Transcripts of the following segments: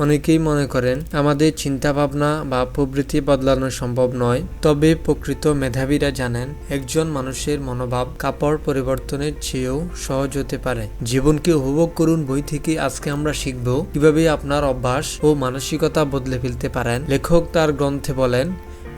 অনেকেই মনে করেন, আমাদের চিন্তা ভাবনা বা প্রবৃত্তি বদলানো সম্ভব নয়। তবে প্রকৃত মেধাবীরা জানেন, একজন মানুষের মনোভাব কাপড় পরিবর্তনের চেয়েও সহজ হতে পারে। জীবনকে উপভোগ করুন বই থেকে আজকে আমরা শিখব কীভাবে আপনার অভ্যাস ও মানসিকতা বদলে ফেলতে পারেন। লেখক তার গ্রন্থে বলেন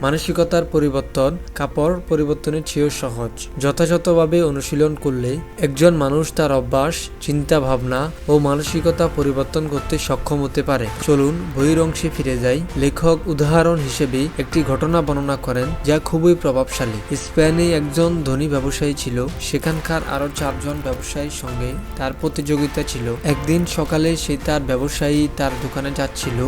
মানসিকতার পরিবর্তন, কাপড় পরিবর্তনের চেয়েও সহজ। যথাযথভাবে অনুশীলন করলে একজন মানুষ তার অভ্যাস চিন্তা ভাবনা ও মানসিকতা পরিবর্তন করতে সক্ষম হতে পারে। চলুন বইয়ের অংশে ফিরে যাই। লেখক উদাহরণ হিসেবে একটি ঘটনা বর্ণনা করেন যা খুবই প্রভাবশালী। স্পেনে একজন ধনী ব্যবসায়ী ছিল। সেখানকার আরও চারজন ব্যবসায়ীর সঙ্গে তার প্রতিযোগিতা ছিল। একদিন সকালে সে তার ব্যবসায়ী তার দোকানে যাচ্ছিল।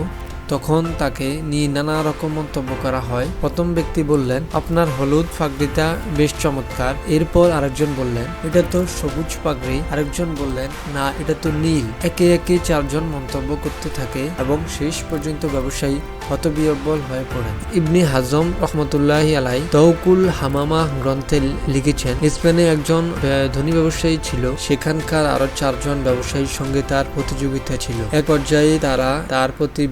তখন তাকে নিয়ে নানা রকম মন্তব্য করা হয়। প্রথম ব্যক্তি বললেন, আপনার হলুদ পাগড়িটা বেশ চমৎকার। এরপর আরেকজন বললেন, এটা তো সবুজ পাগড়ি। আরেকজন বললেন, না, এটা তো নীল। একে একে চারজন মন্তব্য করতে থাকে এবং শেষ পর্যন্ত ব্যবসায়ী হতবিহ্বল হয়ে পড়েন। ইবনি হাজম রহমতুল্লাহ আলাই তৌকুল হামামা গ্রন্থে লিখেছেন, স্পেনে একজন ধনী ব্যবসায়ী ছিল, সেখানকার আরও চারজন ব্যবসায়ীর সঙ্গে তার প্রতিযোগিতা ছিল। এক পর্যায়ে তারা তার প্রতি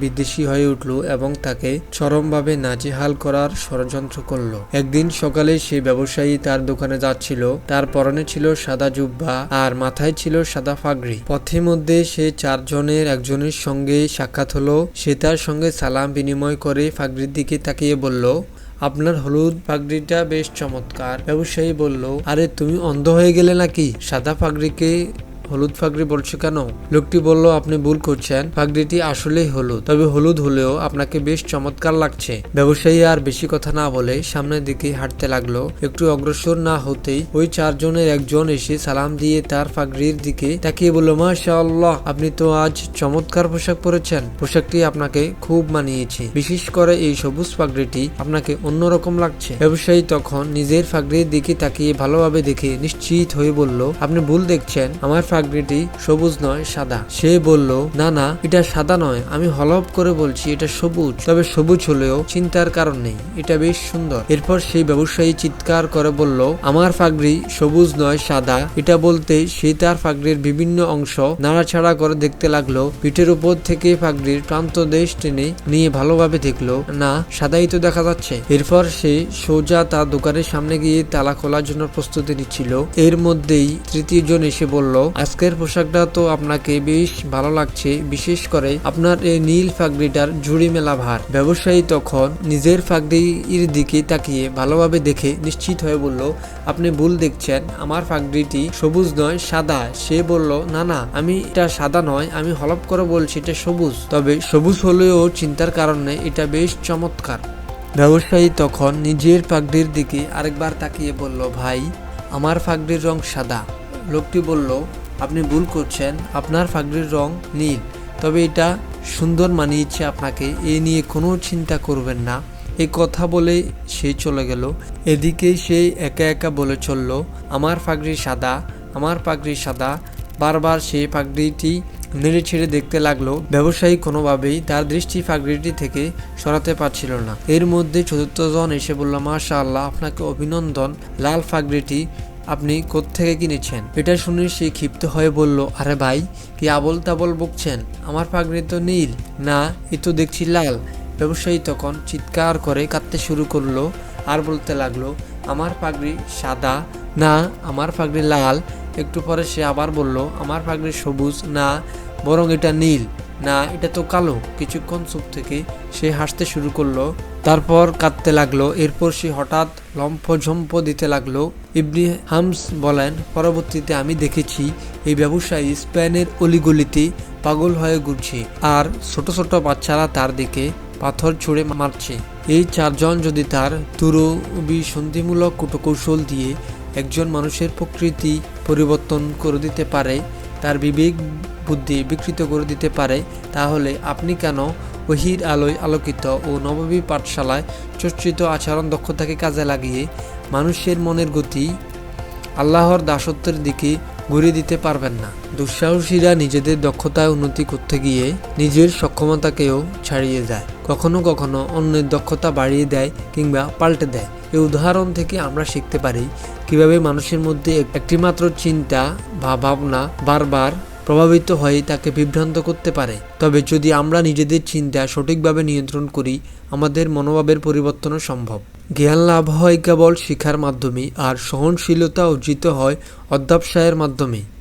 বিদ্বেষী হয়ে উঠল এবং তাকে চরমভাবে নাজেহাল করার ষড়যন্ত্র করল। একদিন সকালে সেই ব্যবসায়ী তার দোকানে যাচ্ছিল। তার পরনে ছিল সাদা জুব্বা আর মাথায় ছিল সাদা ফাগড়ি। পথে মধ্যে সে চারজনের একজনের সঙ্গে সাক্ষাৎ হলো। সে তার সঙ্গে সালাম বিনিময় করে ফাগড়ির দিকে তাকিয়ে বলল, আপনার হলুদ পাগড়িটা বেশ চমৎকার। ব্যবসায়ী বলল, আরে, তুমি অন্ধ হয়ে গেলে নাকি? সাদা পাগড়িকে হলুদ পাগড়ি বলছো কেন? লোকটি বলল, আপনি ভুল করছেন। পাগড়িটি আসলেই হলুদ। তবে হলুদ হলেও আপনাকে বেশ চমৎকার লাগছে। ব্যবসায়ী আর বেশি কথা না বলে সামনের দিকে হাঁটতে লাগল। একটু অগ্রসর না হতেই ওই চারজনের একজন এসে সালাম দিয়ে তার পাগড়ির দিকে তাকিয়ে বলল, মাশাআল্লাহ, আপনি তো আজ চমৎকার পোশাক পরেছেন। পোশাকটি আপনাকে খুব মানিয়েছে। বিশেষ করে এই সবুজ পাগড়িটি আপনাকে অন্যরকম লাগছে। ব্যবসায়ী তখন নিজের পাগড়ির দিকে তাকিয়ে ভালোভাবে দেখে নিশ্চিত হয়ে বলল, আপনি ভুল দেখছেন। আমার পাগড়িটি সবুজ নয়, সাদা। সে বলল, না না, এটা সাদা নয়। আমি হলপ করে বলছি, এটা সবুজ। তবে সবুজ হলেও চিন্তার কারণ নেই। এটা বেশ সুন্দর। এরপর সেই ব্যবসায়ী চিৎকার করে বলল, আমার পাগড়ি সবুজ নয়, সাদা। এটা বলতে সে তার পাগড়ির বিভিন্ন অংশ নাড়াছাড়া করে দেখতে লাগল। পিঠের উপর থেকে পাগড়ির প্রান্ত দেশ টেনে নিয়ে ভালোভাবে দেখল, না, সাদাই তো দেখা যাচ্ছে। এরপর সে সোজা তার দোকানের সামনে গিয়ে তালা খোলার জন্য প্রস্তুতি নিচ্ছিল। এর মধ্যেই তৃতীয় জন এসে বলল আজকের পোশাকটা তো আপনাকে বেশ ভালো লাগছে, বিশেষ করে আপনার এই নীল ফাগড়িটার জুড়ি মেলা ভার। ব্যবসায়ী তখন নিজের ফাগড়ির দিকে তাকিয়ে ভালোভাবে দেখে নিশ্চিত হয়ে বলল, আপনি ভুল দেখছেন, আমার ফাগড়িটি সবুজ নয়, সাদা। সে বলল, না না, আমি এটা সাদা নয়, আমি হলপ করে বলছি এটা সবুজ। তবে সবুজ হলেও চিন্তার কারণে এটা বেশ চমৎকার। ব্যবসায়ী তখন নিজের পাগড়ির দিকে আরেকবার তাকিয়ে বলল, ভাই, আমার পাগড়ির রং সাদা। লোকটি বলল আপনি ভুল করছেন, আপনার পাগড়ির রং নীল, তবে এটা সুন্দর মানিয়েছে আপনাকে, এ নিয়ে কোনো চিন্তা করবেন না। এই কথা বলে সে চলে গেল। এদিকে সে একা একা বলে চলল, আমার পাগড়ি সাদা, আমার পাগড়ি সাদা। বারবার সে পাগড়িটি নেড়ে ছেড়ে দেখতে লাগল, ব্যবসায়ী কোনোভাবেই তার দৃষ্টি পাগড়িটি থেকে সরাতে পারছিল না। এর মধ্যে চতুর্থ জন এসে বলল মাশা আল্লাহ আপনাকে অভিনন্দন। লাল পাগড়িটি আপনি কোত্থেকে কিনেছেন? এটা শুনে সে ক্ষিপ্ত হয়ে বলল, আরে ভাই, কি আবল তাবল বকছেন? আমার পাগড়ি তো নীল। না, এ তো দেখছি লাল। ব্যবসায়ী তখন চিৎকার করে কাঁদতে শুরু করল আর বলতে লাগল, আমার পাগড়ি সাদা। না, আমার পাগড়ি লাল। একটু পরে সে আবার বলল, আমার পাগড়ি সবুজ। না, বরং এটা নীল। না, এটা তো কালো। কিছুক্ষণ চুপ থেকে সে হাসতে শুরু করল। তারপর কাঁদতে লাগল। এরপর সে হঠাৎ লম্ফ ঝম্প দিতে লাগল। ইবনি হামস বলেন, পরবর্তীতে আমি দেখেছি এই ব্যবসায়ী স্পেনের অলিগলিতে পাগল হয়ে ঘুরছে আর ছোট ছোট বাচ্চারা তার দিকে পাথর ছুঁড়ে মারছে। এই চারজন যদি তার সন্ধিমূলক কুটকৌশল দিয়ে একজন মানুষের প্রকৃতি পরিবর্তন করে দিতে পারে, তার বিবেক বুদ্ধি বিকৃত করে দিতে পারে, তাহলে আপনি কেন ওহির আলোয় আলোকিত ও নববী পাঠশালায় চর্চিত আচরণ দক্ষতাকে কাজে লাগিয়ে মানুষের মনের গতি আল্লাহর দাসত্বের দিকে ঘুরিয়ে দিতে পারবেন না? দুঃসাহসীরা নিজেদের দক্ষতায় উন্নতি করতে গিয়ে নিজের সক্ষমতাকেও ছাড়িয়ে যায়। কখনো কখনো অন্যের দক্ষতা বাড়িয়ে দেয় কিংবা পাল্টে দেয়। এই উদাহরণ থেকে আমরা শিখতে পারি কীভাবে মানুষের মধ্যে একটিমাত্র চিন্তা বা ভাবনা বারবার প্রভাবিত হয়ে তাকে বিভ্রান্ত করতে পারে। তবে যদি আমরা নিজেদের চিন্তা সঠিকভাবে নিয়ন্ত্রণ করি, আমাদের মনোভাবের পরিবর্তনও সম্ভব। জ্ঞান লাভ হয় কেবল শিক্ষার মাধ্যমে, আর সহনশীলতা অর্জিত হয় অধ্যাবসায়ের মাধ্যমে।